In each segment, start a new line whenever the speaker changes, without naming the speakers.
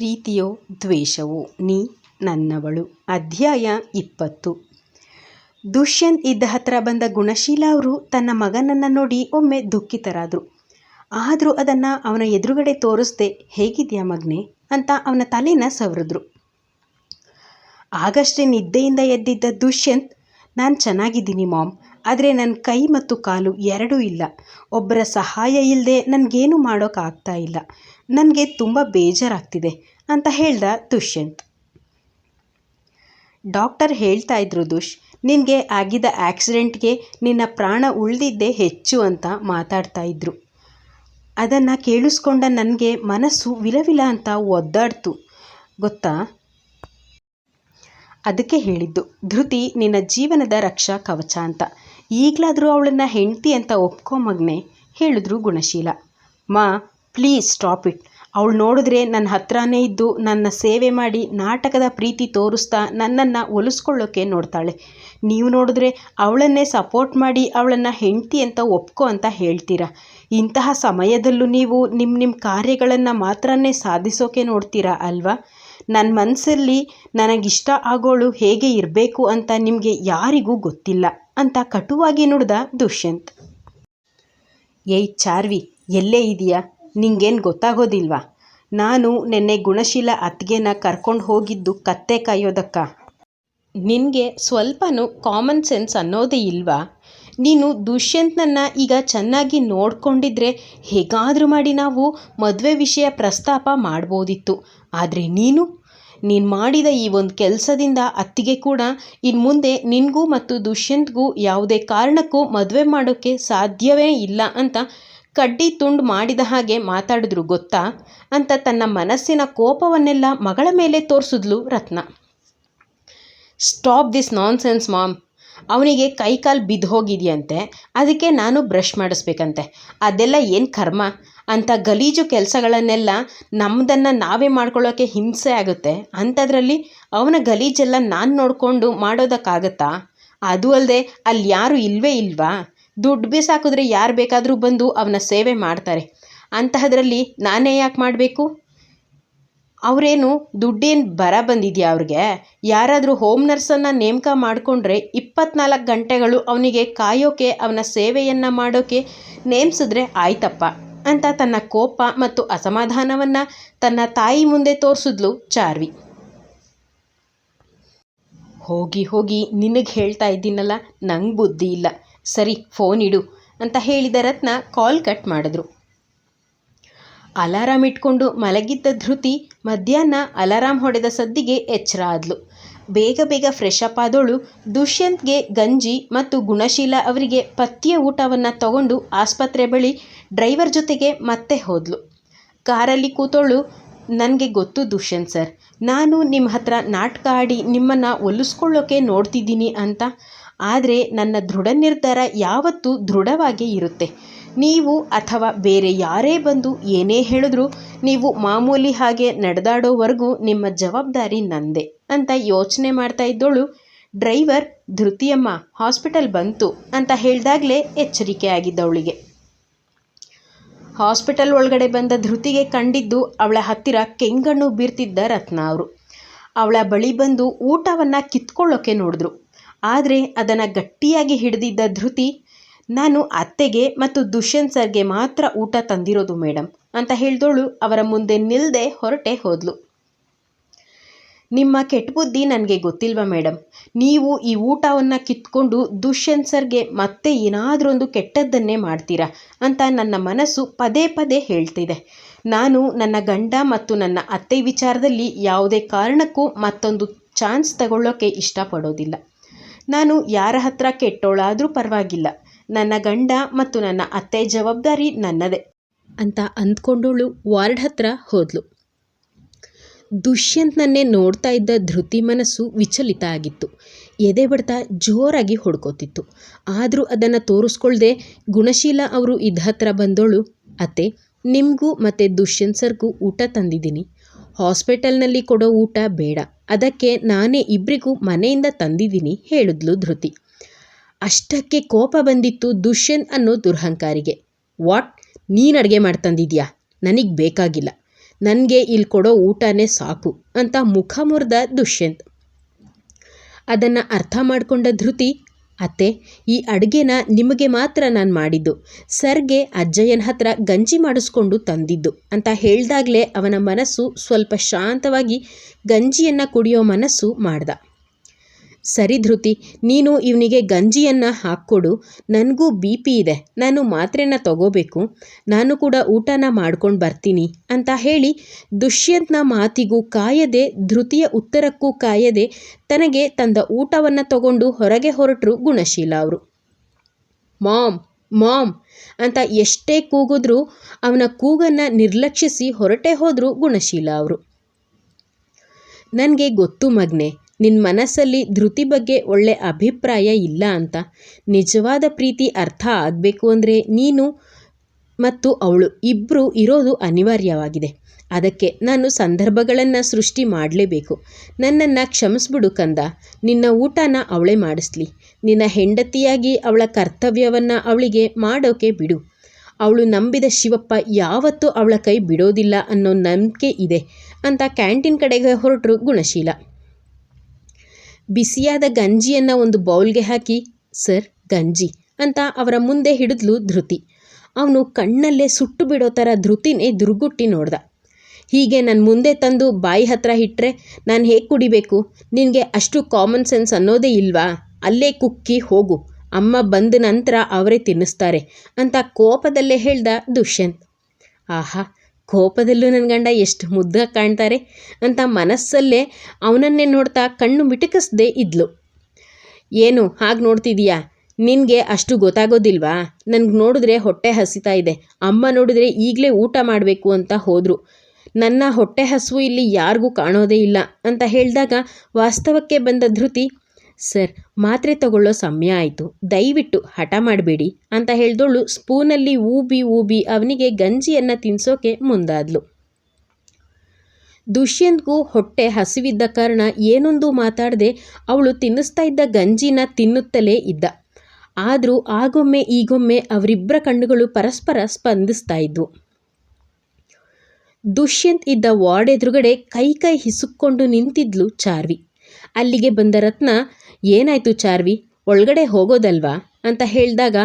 ಪ್ರೀತಿಯೋ ದ್ವೇಷವೋ ನೀ ನನ್ನವಳು. ಅಧ್ಯಾಯ ಇಪ್ಪತ್ತು. ದುಷ್ಯಂತ್ ಇದ್ದ ಹತ್ರ ಬಂದ ಗುಣಶೀಲ ಅವರು ತನ್ನ ಮಗನನ್ನು ನೋಡಿ ಒಮ್ಮೆ ದುಃಖಿತರಾದರು. ಆದರೂ ಅದನ್ನು ಅವನ ಎದುರುಗಡೆ ತೋರಿಸ್ದೆ, ಹೇಗಿದೆಯಾ ಮಗ್ನೆ? ಅಂತ ಅವನ ತಲೆನ ಸವರಿದ್ರು. ಆಗಷ್ಟೇ ನಿದ್ದೆಯಿಂದ ಎದ್ದಿದ್ದ ದುಷ್ಯಂತ್ ನಾನು ಚೆನ್ನಾಗಿದ್ದೀನಿ ಮಾಮ್, ಆದರೆ ನನ್ನ ಕೈ ಮತ್ತು ಕಾಲು ಎರಡೂ ಇಲ್ಲ. ಒಬ್ಬರ ಸಹಾಯ ಇಲ್ಲದೆ ನನಗೇನು ಮಾಡೋಕ್ಕಾಗ್ತಾ ಇಲ್ಲ. ನನಗೆ ತುಂಬ ಬೇಜಾರಾಗ್ತಿದೆ ಅಂತ ಹೇಳ್ದ ದುಷ್ಯಂತ್. ಡಾಕ್ಟರ್ ಹೇಳ್ತಾ ಇದ್ರು ದುಷ್, ನಿನಗೆ ಆಗಿದ್ದ ಆ್ಯಕ್ಸಿಡೆಂಟ್ಗೆ ನಿನ್ನ ಪ್ರಾಣ ಉಳಿದಿದ್ದೇ ಹೆಚ್ಚು ಅಂತ ಮಾತಾಡ್ತಾ ಇದ್ರು. ಅದನ್ನು ಕೇಳಿಸ್ಕೊಂಡ ನನಗೆ ಮನಸ್ಸು ವಿಲವಿಲ ಅಂತ ಒದ್ದಾಡ್ತು. ಗೊತ್ತಾ? ಅದಕ್ಕೆ ಹೇಳಿದ್ದು, ಧೃತಿ, ನಿನ್ನ ಜೀವನದ ರಕ್ಷಾ ಕವಚ ಅಂತ. ಈಗಲಾದರೂ ಅವಳನ್ನು ಹೆಂಡತಿ ಅಂತ ಒಪ್ಕೋ ಮಗನೆ, ಹೇಳಿದ್ರು ಗುಣಶೀಲ. ಮಾ, ಪ್ಲೀಸ್ ಸ್ಟಾಪ್ ಇಟ್. ಅವಳು ನೋಡಿದ್ರೆ ನನ್ನ ಹತ್ರನೇ ಇದ್ದು ನನ್ನ ಸೇವೆ ಮಾಡಿ ನಾಟಕದ ಪ್ರೀತಿ ತೋರಿಸ್ತಾ ನನ್ನನ್ನು ಒಲಿಸ್ಕೊಳ್ಳೋಕೆ ನೋಡ್ತಾಳೆ. ನೀವು ನೋಡಿದ್ರೆ ಅವಳನ್ನೇ ಸಪೋರ್ಟ್ ಮಾಡಿ ಅವಳನ್ನು ಹೆಂಡತಿ ಅಂತ ಒಪ್ಕೋ ಅಂತ ಹೇಳ್ತೀರಾ? ಇಂತಹ ಸಮಯದಲ್ಲೂ ನೀವು ನಿಮ್ಮ ನಿಮ್ಮ ಕಾರ್ಯಗಳನ್ನು ಮಾತ್ರನೇ ಸಾಧಿಸೋಕೆ ನೋಡ್ತೀರಾ ಅಲ್ವಾ? ನನ್ನ ಮನಸ್ಸಲ್ಲಿ ನನಗಿಷ್ಟ ಆಗೋಳು ಹೇಗೆ ಇರಬೇಕು ಅಂತ ನಿಮಗೆ ಯಾರಿಗೂ ಗೊತ್ತಿಲ್ಲ ಅಂತ ಕಟುವಾಗಿ ನುಡಿದ ದುಷ್ಯಂತ್. ಏಯ್ ಚಾರ್ವಿ, ಎಲ್ಲೇ ಇದೆಯಾ? ನಿಂಗೇನು ಗೊತ್ತಾಗೋದಿಲ್ವಾ? ನಾನು ನಿನ್ನೆ ಗುಣಶೀಲ ಅತ್ತಿಗೆನ ಕರ್ಕೊಂಡು ಹೋಗಿದ್ದು ಕತ್ತೆ ಕಾಯೋದಕ್ಕ. ನಿನಗೆ ಸ್ವಲ್ಪನೂ ಕಾಮನ್ ಸೆನ್ಸ್ ಅನ್ನೋದೇ ಇಲ್ವಾ? ನೀನು ದುಷ್ಯಂತ್ನನ್ನು ಈಗ ಚೆನ್ನಾಗಿ ನೋಡ್ಕೊಂಡಿದ್ರೆ ಹೇಗಾದರೂ ಮಾಡಿ ನಾವು ಮದುವೆ ವಿಷಯ ಪ್ರಸ್ತಾಪ ಮಾಡ್ಬೋದಿತ್ತು. ಆದರೆ ನೀನು ನೀನು ಮಾಡಿದ ಈ ಒಂದು ಕೆಲಸದಿಂದ ಅತ್ತಿಗೆ ಕೂಡ ಇನ್ನು ಮುಂದೆ ನಿನಗೂ ಮತ್ತು ದುಷ್ಯಂತ್ಗೂ ಯಾವುದೇ ಕಾರಣಕ್ಕೂ ಮದುವೆ ಮಾಡೋಕ್ಕೆ ಸಾಧ್ಯವೇ ಇಲ್ಲ ಅಂತ ಕಡ್ಡಿ ತುಂಡು ಮಾಡಿದ ಹಾಗೆ ಮಾತಾಡಿದ್ರು, ಗೊತ್ತಾ? ಅಂತ ತನ್ನ ಮನಸ್ಸಿನ ಕೋಪವನ್ನೆಲ್ಲ ಮಗಳ ಮೇಲೆ ತೋರಿಸಿದ್ಲು Ratna. Stop this nonsense mom. ಅವನಿಗೆ ಕೈ ಕಾಲು ಬಿದ್ದು ಹೋಗಿದೆಯಂತೆ. ಅದಕ್ಕೆ ನಾನು ಬ್ರಷ್ ಮಾಡಿಸ್ಬೇಕಂತೆ. ಅದೆಲ್ಲ ಏನು ಕರ್ಮ? ಅಂಥ ಗಲೀಜು ಕೆಲಸಗಳನ್ನೆಲ್ಲ ನಮ್ಮದನ್ನು ನಾವೇ ಮಾಡ್ಕೊಳ್ಳೋಕ್ಕೆ ಹಿಂಸೆ ಆಗುತ್ತೆ. ಅಂಥದ್ರಲ್ಲಿ ಅವನ ಗಲೀಜೆಲ್ಲ ನಾನು ನೋಡಿಕೊಂಡು ಮಾಡೋದಕ್ಕಾಗತ್ತಾ? ಅದು ಅಲ್ಲದೆ ಅಲ್ಲಿ ಯಾರು ಇಲ್ವೇ ಇಲ್ವಾ? ದುಡ್ಡು ಬಿಸಾಕಿದ್ರೆ ಯಾರು ಬೇಕಾದರೂ ಬಂದು ಅವನ ಸೇವೆ ಮಾಡ್ತಾರೆ. ಅಂತಹದ್ರಲ್ಲಿ ನಾನೇ ಯಾಕೆ ಮಾಡಬೇಕು? ಅವರೇನು ದುಡ್ಡೇನು ಬರ ಬಂದಿದೆಯಾ ಅವ್ರಿಗೆ? ಯಾರಾದರೂ ಹೋಮ್ ನರ್ಸನ್ನು ನೇಮಕ ಮಾಡಿಕೊಂಡ್ರೆ ಇಪ್ಪತ್ನಾಲ್ಕು ಗಂಟೆಗಳು ಅವನಿಗೆ ಕಾಯೋಕೆ, ಅವನ ಸೇವೆಯನ್ನು ಮಾಡೋಕ್ಕೆ ನೇಮಿಸಿದ್ರೆ ಆಯ್ತಪ್ಪ. ಅಂತ ತನ್ನ ಕೋಪ ಮತ್ತು ಅಸಮಾಧಾನವನ್ನು ತನ್ನ ತಾಯಿ ಮುಂದೆ ತೋರಿಸಿದ್ಲು ಚಾರ್ವಿ. ಹೋಗಿ ಹೋಗಿ ನಿನಗೆ ಹೇಳ್ತಾ ಇದ್ದೀನಲ್ಲ, ನಂಗೆ ಬುದ್ಧಿ ಇಲ್ಲ. ಸರಿ ಫೋನ್ ಇಡು ಅಂತ ಹೇಳಿದ ರತ್ನ ಕಾಲ್ ಕಟ್ ಮಾಡಿದ್ರು. ಅಲಾರಾಮ್ ಇಟ್ಕೊಂಡು ಮಲಗಿದ್ದ ಧೃತಿ ಮಧ್ಯಾಹ್ನ ಅಲಾರಾಮ್ ಹೊಡೆದ ಸದ್ದಿಗೆ ಎಚ್ಚರ ಆದ್ಲು. ಬೇಗ ಬೇಗ ಫ್ರೆಶ್ ಅಪ್ ದುಷ್ಯಂತ್ಗೆ ಗಂಜಿ ಮತ್ತು ಗುಣಶೀಲ ಅವರಿಗೆ ಪಥ್ಯ ಊಟವನ್ನು ತಗೊಂಡು ಆಸ್ಪತ್ರೆ ಬಳಿ ಡ್ರೈವರ್ ಜೊತೆಗೆ ಮತ್ತೆ ಹೋದ್ಲು. ಕಾರಲ್ಲಿ ಕೂತೋಳು, ನನಗೆ ಗೊತ್ತು ದುಷ್ಯಂತ್ ಸರ್, ನಾನು ನಿಮ್ಮ ಹತ್ರ ನಾಟಕ ಆಡಿ ನಿಮ್ಮನ್ನು ಒಲಿಸ್ಕೊಳ್ಳೋಕೆ ನೋಡ್ತಿದ್ದೀನಿ ಅಂತ. ಆದರೆ ನನ್ನ ದೃಢ ನಿರ್ಧಾರ ಯಾವತ್ತೂ ದೃಢವಾಗೇ ಇರುತ್ತೆ. ನೀವು ಅಥವಾ ಬೇರೆ ಯಾರೇ ಬಂದು ಏನೇ ಹೇಳಿದ್ರು ನೀವು ಮಾಮೂಲಿ ಹಾಗೆ ನಡೆದಾಡೋವರೆಗೂ ನಿಮ್ಮ ಜವಾಬ್ದಾರಿ ನಂದೇ ಅಂತ ಯೋಚನೆ ಮಾಡ್ತಾ ಇದ್ದೋಳು. ಡ್ರೈವರ್, ಧೃತಿಯಮ್ಮ, ಹಾಸ್ಪಿಟಲ್ ಬಂತು ಅಂತ ಹೇಳಿದಾಗಲೇ ಎಚ್ಚರಿಕೆ ಆಗಿದ್ದವಳಿಗೆ. ಹಾಸ್ಪಿಟಲ್ ಒಳಗಡೆ ಬಂದ ಧೃತಿಗೆ ಕಂಡಿದ್ದು ಅವಳ ಹತ್ತಿರ ಕೆಂಗಣ್ಣು ಬೀರ್ತಿದ್ದ ರತ್ನ ಅವರು. ಅವಳ ಬಳಿ ಬಂದು ಊಟವನ್ನು ಕಿತ್ಕೊಳ್ಳೋಕೆ ನೋಡಿದ್ರು. ಆದರೆ ಅದನ್ನು ಗಟ್ಟಿಯಾಗಿ ಹಿಡಿದಿದ್ದ ಧೃತಿ ನಾನು ಅತ್ತೆಗೆ ಮತ್ತು ದುಷ್ಯಂತ್ ಸರ್ಗೆ ಮಾತ್ರ ಊಟ ತಂದಿರೋದು ಮೇಡಮ್ ಅಂತ ಹೇಳಿದವಳು ಅವರ ಮುಂದೆ ನಿಲ್ಲದೆ ಹೊರಟೆ ಹೋದ್ಲು. ನಿಮ್ಮ ಕೆಟ್ಟ ಬುದ್ಧಿ ನನಗೆ ಗೊತ್ತಿಲ್ವಾ ಮೇಡಮ್ ನೀವು ಈ ಊಟವನ್ನು ಕಿತ್ಕೊಂಡು ದುಷ್ಯಂತ್ ಸರ್ಗೆ ಮತ್ತೆ ಏನಾದರೊಂದು ಕೆಟ್ಟದ್ದನ್ನೇ ಮಾಡ್ತೀರಾ ಅಂತ ನನ್ನ ಮನಸ್ಸು ಪದೇ ಪದೇ ಹೇಳ್ತಿದೆ. ನಾನು ನನ್ನ ಗಂಡ ಮತ್ತು ನನ್ನ ಅತ್ತೆ ವಿಚಾರದಲ್ಲಿ ಯಾವುದೇ ಕಾರಣಕ್ಕೂ ಮತ್ತೊಂದು ಚಾನ್ಸ್ ತಗೊಳ್ಳೋಕ್ಕೆ ಇಷ್ಟಪಡೋದಿಲ್ಲ. ನಾನು ಯಾರ ಹತ್ರ ಕೆಟ್ಟೋಳಾದರೂ ಪರವಾಗಿಲ್ಲ. ನನ್ನ ಗಂಡ ಮತ್ತು ನನ್ನ ಅತ್ತೆ ಜವಾಬ್ದಾರಿ ನನ್ನದೇ ಅಂತ ಅಂದ್ಕೊಂಡವಳು ವಾರ್ಡ್ ಹತ್ರ ಹೋದ್ಲು. ದುಷ್ಯಂತ್ನನ್ನೇ ನೋಡ್ತಾ ಇದ್ದ ಧೃತಿ ಮನಸ್ಸು ವಿಚಲಿತ ಆಗಿತ್ತು. ಎದೆ ಬಡ್ತ ಜೋರಾಗಿ ಹೊಡ್ಕೋತಿತ್ತು. ಆದರೂ ಅದನ್ನು ತೋರಿಸ್ಕೊಳ್ದೆ ಗುಣಶೀಲ ಅವರು ಇದ್ದ ಹತ್ರ ಬಂದೋಳು. ಅತ್ತೆ, ನಿಮಗೂ ಮತ್ತು ದುಷ್ಯಂತ್ ಸರ್ಗೂ ಊಟ ತಂದಿದ್ದೀನಿ. ಹಾಸ್ಪಿಟಲ್ನಲ್ಲಿ ಕೊಡೋ ಊಟ ಬೇಡ. ಅದಕ್ಕೆ ನಾನೇ ಇಬ್ಬರಿಗೂ ಮನೆಯಿಂದ ತಂದಿದ್ದೀನಿ, ಹೇಳಿದ್ಲು ಧೃತಿ. ಅಷ್ಟಕ್ಕೆ ಕೋಪ ಬಂದಿತ್ತು ದುಷ್ಯಂತ್ ಅನ್ನೋ ದುರ್ಹಂಕಾರಿಗೆ. ವಾಟ್? ನೀನು ಅಡುಗೆ ಮಾಡ್ತಂದಿದ್ಯಾ? ನನಗೆ ಬೇಕಾಗಿಲ್ಲ. ನನಗೆ ಇಲ್ಲಿ ಕೊಡೋ ಊಟನೇ ಸಾಕು ಅಂತ ಮುಖ ಮುರಿದ ದುಷ್ಯಂತ್. ಅದನ್ನು ಅರ್ಥ ಮಾಡಿಕೊಂಡ ಧೃತಿ, ಅತ್ತೆ, ಈ ಅಡುಗೆನ ನಿಮಗೆ ಮಾತ್ರ ನಾನು ಮಾಡಿದ್ದು. ಸರ್ಗೆ ಅಜ್ಜಯ್ಯನ ಹತ್ರ ಗಂಜಿ ಮಾಡಿಸ್ಕೊಂಡು ತಂದಿದ್ದು ಅಂತ ಹೇಳಿದಾಗಲೇ ಅವನ ಮನಸ್ಸು ಸ್ವಲ್ಪ ಶಾಂತವಾಗಿ ಗಂಜಿಯನ್ನು ಕುಡಿಯೋ ಮನಸ್ಸು ಮಾಡ್ದ. ಸರಿ ಧೃತಿ, ನೀನು ಇವನಿಗೆ ಗಂಜಿಯನ್ನು ಹಾಕ್ಕೊಡು. ನನಗೂ ಬಿ ಪಿ ಇದೆ. ನಾನು ಮಾತ್ರೆನ ತಗೋಬೇಕು. ನಾನು ಕೂಡ ಊಟನ ಮಾಡ್ಕೊಂಡು ಬರ್ತೀನಿ ಅಂತ ಹೇಳಿ ದುಷ್ಯಂತ್ನ ಮಾತಿಗೂ ಕಾಯದೆ, ಧೃತಿಯ ಉತ್ತರಕ್ಕೂ ಕಾಯದೆ ತನಗೆ ತಂದ ಊಟವನ್ನು ತಗೊಂಡು ಹೊರಗೆ ಹೊರಟರು ಗುಣಶೀಲ ಅವರು. ಮಾಮ್ ಮಾಮ್ ಅಂತ ಎಷ್ಟೇ ಕೂಗಿದ್ರೂ ಅವನ ಕೂಗನ್ನು ನಿರ್ಲಕ್ಷಿಸಿ ಹೊರಟೇ ಹೋದರು ಗುಣಶೀಲ ಅವರು. ನನಗೆ ಗೊತ್ತು ಮಗ್ನೆ. ನಿನ್ನ ಮನಸ್ಸಲ್ಲಿ ಧೃತಿ ಬಗ್ಗೆ ಒಳ್ಳೆ ಅಭಿಪ್ರಾಯ ಇಲ್ಲ ಅಂತ. ನಿಜವಾದ ಪ್ರೀತಿ ಅರ್ಥ ಆಗಬೇಕು ಅಂದರೆ ನೀನು ಮತ್ತು ಅವಳು ಇಬ್ಬರು ಇರೋದು ಅನಿವಾರ್ಯವಾಗಿದೆ. ಅದಕ್ಕೆ ನಾನು ಸಂದರ್ಭಗಳನ್ನು ಸೃಷ್ಟಿ ಮಾಡಲೇಬೇಕು. ನನ್ನನ್ನು ಕ್ಷಮಿಸ್ಬಿಡು ಕಂದ. ನಿನ್ನ ಊಟನ ಅವಳೇ ಮಾಡಿಸ್ಲಿ. ನಿನ್ನ ಹೆಂಡತಿಯಾಗಿ ಅವಳ ಕರ್ತವ್ಯವನ್ನು ಅವಳಿಗೆ ಮಾಡೋಕೆ ಬಿಡು. ಅವಳು ನಂಬಿದ ಶಿವಪ್ಪ ಯಾವತ್ತೂ ಅವಳ ಕೈ ಬಿಡೋದಿಲ್ಲ ಅನ್ನೋ ನಂಬಿಕೆ ಇದೆ ಅಂತ ಕ್ಯಾಂಟೀನ್ ಕಡೆಗೆ ಹೊರಟರು ಗುಣಶೀಲ. ಬಿಸಿಯಾದ ಗಂಜಿಯನ್ನು ಒಂದು ಬೌಲ್ಗೆ ಹಾಕಿ, ಸರ್, ಗಂಜಿ ಅಂತ ಅವರ ಮುಂದೆ ಹಿಡಿದ್ಲು ಧೃತಿ. ಅವನು ಕಣ್ಣಲ್ಲೇ ಸುಟ್ಟು ಬಿಡೋ ಥರ ಧೃತಿನೇ ದುರ್ಗುಟ್ಟಿ ನೋಡ್ದ. ಹೀಗೆ ನನ್ನ ಮುಂದೆ ತಂದು ಬಾಯಿ ಹತ್ರ ಇಟ್ಟರೆ ನಾನು ಹೇಗೆ ಕುಡಿಬೇಕು? ನಿನಗೆ ಅಷ್ಟು ಕಾಮನ್ ಸೆನ್ಸ್ ಅನ್ನೋದೇ ಇಲ್ವಾ? ಅಲ್ಲೇ ಕುಕ್ಕಿ, ಹೋಗು. ಅಮ್ಮ ಬಂದ ನಂತರ ಅವರೇ ತಿನ್ನಿಸ್ತಾರೆ ಅಂತ ಕೋಪದಲ್ಲೇ ಹೇಳ್ದ ದುಷ್ಯಂತ್. ಆಹಾ ಕೋಪದಲ್ಲೂ ನನ್ನ ಗಂಡ ಎಷ್ಟು ಮುದ್ದಾಗಿ ಕಾಣ್ತಾರೆ ಅಂತ ಮನಸ್ಸಲ್ಲೇ ಅವನನ್ನೇ ನೋಡ್ತಾ ಕಣ್ಣು ಮಿಟುಕಿಸದೇ ಇದ್ಲು. ಏನು, ಹಾಗೆ ನೋಡ್ತಿದೀಯಾ? ನಿನಗೆ ಅಷ್ಟು ಗೊತ್ತಾಗೋದಿಲ್ವಾ? ನನಗೆ ನೋಡಿದ್ರೆ ಹೊಟ್ಟೆ ಹಸಿತಾ ಇದೆ. ಅಮ್ಮ ನೋಡಿದ್ರೆ ಈಗಲೇ ಊಟ ಮಾಡಬೇಕು ಅಂತ ಹೋದರು. ನನ್ನ ಹೊಟ್ಟೆ ಹಸುವು ಇಲ್ಲಿ ಯಾರಿಗೂ ಕಾಣೋದೇ ಇಲ್ಲ ಅಂತ ಹೇಳಿದಾಗ ವಾಸ್ತವಕ್ಕೆ ಬಂದ ಧೃತಿ ಸರ್, ಮಾತ್ರೆ ತಗೊಳ್ಳೋ ಸಮಯ ಆಯಿತು. ದಯವಿಟ್ಟು ಹಠ ಮಾಡಬೇಡಿ ಅಂತ ಹೇಳ್ದೋಳು ಸ್ಪೂನಲ್ಲಿ ಊಬಿ ಊಬಿ ಅವನಿಗೆ ಗಂಜಿಯನ್ನು ತಿನ್ಸೋಕೆ ಮುಂದಾದ್ಲು. ದುಷ್ಯಂತ್ಗೂ ಹೊಟ್ಟೆ ಹಸಿವಿದ್ದ ಕಾರಣ ಏನೊಂದು ಮಾತಾಡದೆ ಅವಳು ತಿನ್ನಿಸ್ತಾ ಇದ್ದ ಗಂಜಿನ ತಿನ್ನುತ್ತಲೇ ಇದ್ದ. ಆದರೂ ಆಗೊಮ್ಮೆ ಈಗೊಮ್ಮೆ ಅವರಿಬ್ಬರ ಕಣ್ಣುಗಳು ಪರಸ್ಪರ ಸ್ಪಂದಿಸ್ತಾ ಇದ್ವು. ದುಷ್ಯಂತ್ ಇದ್ದ ವಾರ್ಡ್ ಎದುರುಗಡೆ ಕೈ ಕೈ ಹಿಸುಕ್ಕೊಂಡು ನಿಂತಿದ್ಲು ಚಾರ್ವಿ. ಅಲ್ಲಿಗೆ ಬಂದ ರತ್ನ ಏನಾಯ್ತು ಚಾರ್ವಿ? ಒಳಗಡೆ ಹೋಗೋದಲ್ವಾ? ಅಂತ ಹೇಳಿದಾಗ,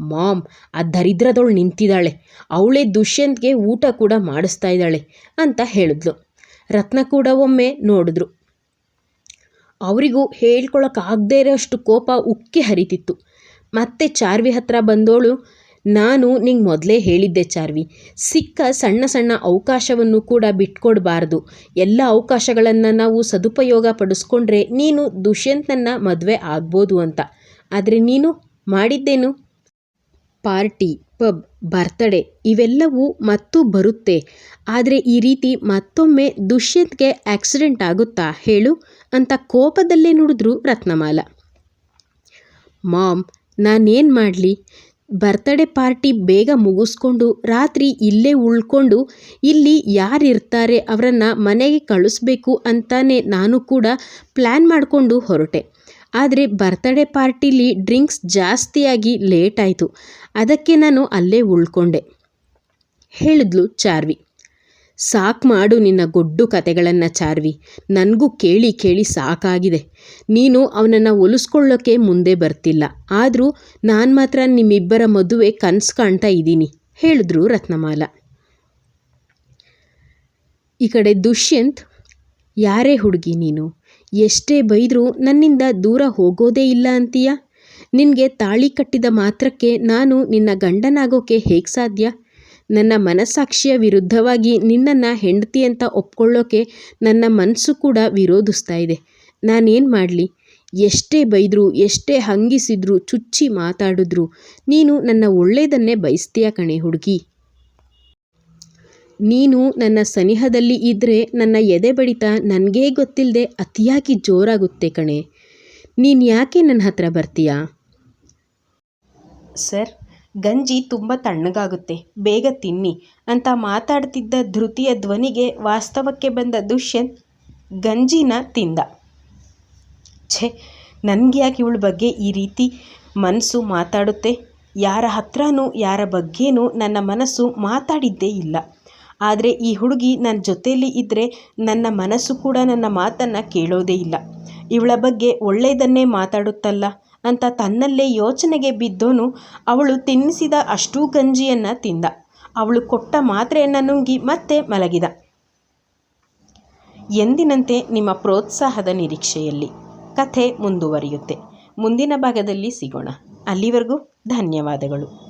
ಮಾಮ್, ಆ ದರಿದ್ರದವಳು ನಿಂತಿದ್ದಾಳೆ ಅವಳೇ ದುಷ್ಯಂತ್ಗೆ ಊಟ ಕೂಡ ಮಾಡಿಸ್ತಾ ಇದ್ದಾಳೆ ಅಂತ ಹೇಳಿದ್ಲು. ರತ್ನ ಕೂಡ ಒಮ್ಮೆ ನೋಡಿದ್ರು. ಅವರಿಗೂ ಹೇಳ್ಕೊಳಕ್ಕಾಗದೇ ಇರೋಷ್ಟು ಕೋಪ ಉಕ್ಕಿ ಹರಿತಿತ್ತು. ಮತ್ತೆ ಚಾರ್ವಿ ಹತ್ರ ಬಂದೋಳು ನಾನು ನಿಂಗೆ ಮೊದಲೇ ಹೇಳಿದ್ದೆ ಚಾರ್ವಿ. ಸಿಕ್ಕ ಸಣ್ಣ ಸಣ್ಣ ಅವಕಾಶವನ್ನು ಕೂಡ ಬಿಟ್ಕೊಡಬಾರ್ದು. ಎಲ್ಲ ಅವಕಾಶಗಳನ್ನು ನಾವು ಸದುಪಯೋಗ ಪಡಿಸ್ಕೊಂಡ್ರೆ ನೀನು ದುಷ್ಯಂತನ ಮದುವೆ ಆಗ್ಬೋದು ಅಂತ. ಆದರೆ ನೀನು ಮಾಡಿದ್ದೇನು? ಪಾರ್ಟಿ, ಪಬ್, ಬರ್ತಡೇ ಇವೆಲ್ಲವೂ ಮತ್ತೂ ಬರುತ್ತೆ. ಆದರೆ ಈ ರೀತಿ ಮತ್ತೊಮ್ಮೆ ದುಷ್ಯಂತ್ಗೆ ಆಕ್ಸಿಡೆಂಟ್ ಆಗುತ್ತಾ ಹೇಳು ಅಂತ ಕೋಪದಲ್ಲೇ ನುಡಿದ್ರು ರತ್ನಮಾಲ. ಮಾಮ್, ನಾನೇನು ಮಾಡಲಿ? ಬರ್ತ್ಡೇ ಪಾರ್ಟಿ ಬೇಗ ಮುಗಿಸ್ಕೊಂಡು ರಾತ್ರಿ ಇಲ್ಲೇ ಉಳ್ಕೊಂಡು ಇಲ್ಲಿ ಯಾರಿರ್ತಾರೆ ಅವರನ್ನು ಮನೆಗೆ ಕಳಿಸ್ಬೇಕು ಅಂತಾನೆ ನಾನು ಕೂಡ ಪ್ಲ್ಯಾನ್ ಮಾಡಿಕೊಂಡು ಹೊರಟೆ. ಆದರೆ ಬರ್ತಡೇ ಪಾರ್ಟಿಲಿ ಡ್ರಿಂಕ್ಸ್ ಜಾಸ್ತಿಯಾಗಿ ಲೇಟ್ ಆಯಿತು. ಅದಕ್ಕೆ ನಾನು ಅಲ್ಲೇ ಉಳ್ಕೊಂಡೆ. ಹೇಳಿದ್ಲು ಚಾರ್ವಿ. ಸಾಕು ಮಾಡು ನಿನ್ನ ಗೊಡ್ಡು ಕತೆಗಳನ್ನು ಚಾರ್ವಿ. ನನಗೂ ಕೇಳಿ ಕೇಳಿ ಸಾಕಾಗಿದೆ. ನೀನು ಅವನನ್ನು ಒಲಿಸ್ಕೊಳ್ಳೋಕೆ ಮುಂದೆ ಬರ್ತಿಲ್ಲ. ಆದರೂ ನಾನು ಮಾತ್ರ ನಿಮ್ಮಿಬ್ಬರ ಮದುವೆ ಕನಸು ಕಾಣ್ತಾ ಇದ್ದೀನಿ, ಹೇಳಿದ್ರು ರತ್ನಮಾಲ. ಈ ಕಡೆ ದುಷ್ಯಂತ್, ಯಾರೇ ಹುಡುಗಿ ನೀನು, ಎಷ್ಟೇ ಬೈದರೂ ನನ್ನಿಂದ ದೂರ ಹೋಗೋದೇ ಇಲ್ಲ ಅಂತೀಯ? ನಿನಗೆ ತಾಳಿ ಕಟ್ಟಿದ ಮಾತ್ರಕ್ಕೆ ನಾನು ನಿನ್ನ ಗಂಡನಾಗೋಕೆ ಹೇಗೆ ಸಾಧ್ಯ? ನನ್ನ ಮನಸ್ಸಾಕ್ಷಿಯ ವಿರುದ್ಧವಾಗಿ ನಿನ್ನನ್ನು ಹೆಂಡತಿ ಅಂತ ಒಪ್ಕೊಳ್ಳೋಕೆ ನನ್ನ ಮನಸ್ಸು ಕೂಡ ವಿರೋಧಿಸ್ತಾ ಇದೆ. ನಾನೇನು ಮಾಡಲಿ? ಎಷ್ಟೇ ಬೈದರೂ, ಎಷ್ಟೇ ಹಂಗಿಸಿದ್ರು, ಚುಚ್ಚಿ ಮಾತಾಡಿದ್ರು, ನೀನು ನನ್ನ ಒಳ್ಳೆಯದನ್ನೇ ಬಯಸ್ತೀಯ ಕಣೆ ಹುಡುಗಿ? ನೀನು ನನ್ನ ಸನಿಹದಲ್ಲಿ ಇದ್ದರೆ ನನ್ನ ಎದೆ ಬಡಿತ ನನಗೇ ಗೊತ್ತಿಲ್ಲದೆ ಅತಿಯಾಗಿ ಜೋರಾಗುತ್ತೆ ಕಣೆ. ನೀನು ಯಾಕೆ ನನ್ನ ಹತ್ರ ಬರ್ತೀಯಾ? ಸರ್ ಗಂಜಿ ತುಂಬ ತಣ್ಣಗಾಗುತ್ತೆ, ಬೇಗ ತಿನ್ನಿ ಅಂತ ಮಾತಾಡ್ತಿದ್ದ ಧೃತಿಯ ಧ್ವನಿಗೆ ವಾಸ್ತವಕ್ಕೆ ಬಂದ ದುಷ್ಯಂತ್ ಗಂಜಿನ ತಿಂದ. ಛೇ ನನಗೆ ಯಾಕೆ ಇವಳ ಬಗ್ಗೆ ಈ ರೀತಿ ಮನಸ್ಸು ಮಾತಾಡುತ್ತೆ? ಯಾರ ಹತ್ರನೂ ಯಾರ ಬಗ್ಗೆನೂ ನನ್ನ ಮನಸ್ಸು ಮಾತಾಡಿದ್ದೇ ಇಲ್ಲ. ಆದರೆ ಈ ಹುಡುಗಿ ನನ್ನ ಜೊತೆಯಲ್ಲಿ ಇದ್ದರೆ ನನ್ನ ಮನಸ್ಸು ಕೂಡ ನನ್ನ ಮಾತನ್ನು ಕೇಳೋದೇ ಇಲ್ಲ. ಇವಳ ಬಗ್ಗೆ ಒಳ್ಳೆಯದನ್ನೇ ಮಾತಾಡುತ್ತಲ್ಲ? ಅಂತ ತನ್ನಲ್ಲೇ ಯೋಚನೆಗೆ ಬಿದ್ದೋನು ಅವಳು ತಿನ್ನಿಸಿದ ಅಷ್ಟೂ ಗಂಜಿಯನ್ನು ತಿಂದ. ಅವಳು ಕೊಟ್ಟ ಮಾತ್ರೆಯನ್ನು ನುಂಗಿ ಮತ್ತೆ ಮಲಗಿದ. ಎಂದಿನಂತೆ ನಿಮ್ಮ ಪ್ರೋತ್ಸಾಹದ ನಿರೀಕ್ಷೆಯಲ್ಲಿ ಕಥೆ ಮುಂದುವರಿಯುತ್ತೆ. ಮುಂದಿನ ಭಾಗದಲ್ಲಿ ಸಿಗೋಣ. ಅಲ್ಲಿವರೆಗೂ ಧನ್ಯವಾದಗಳು.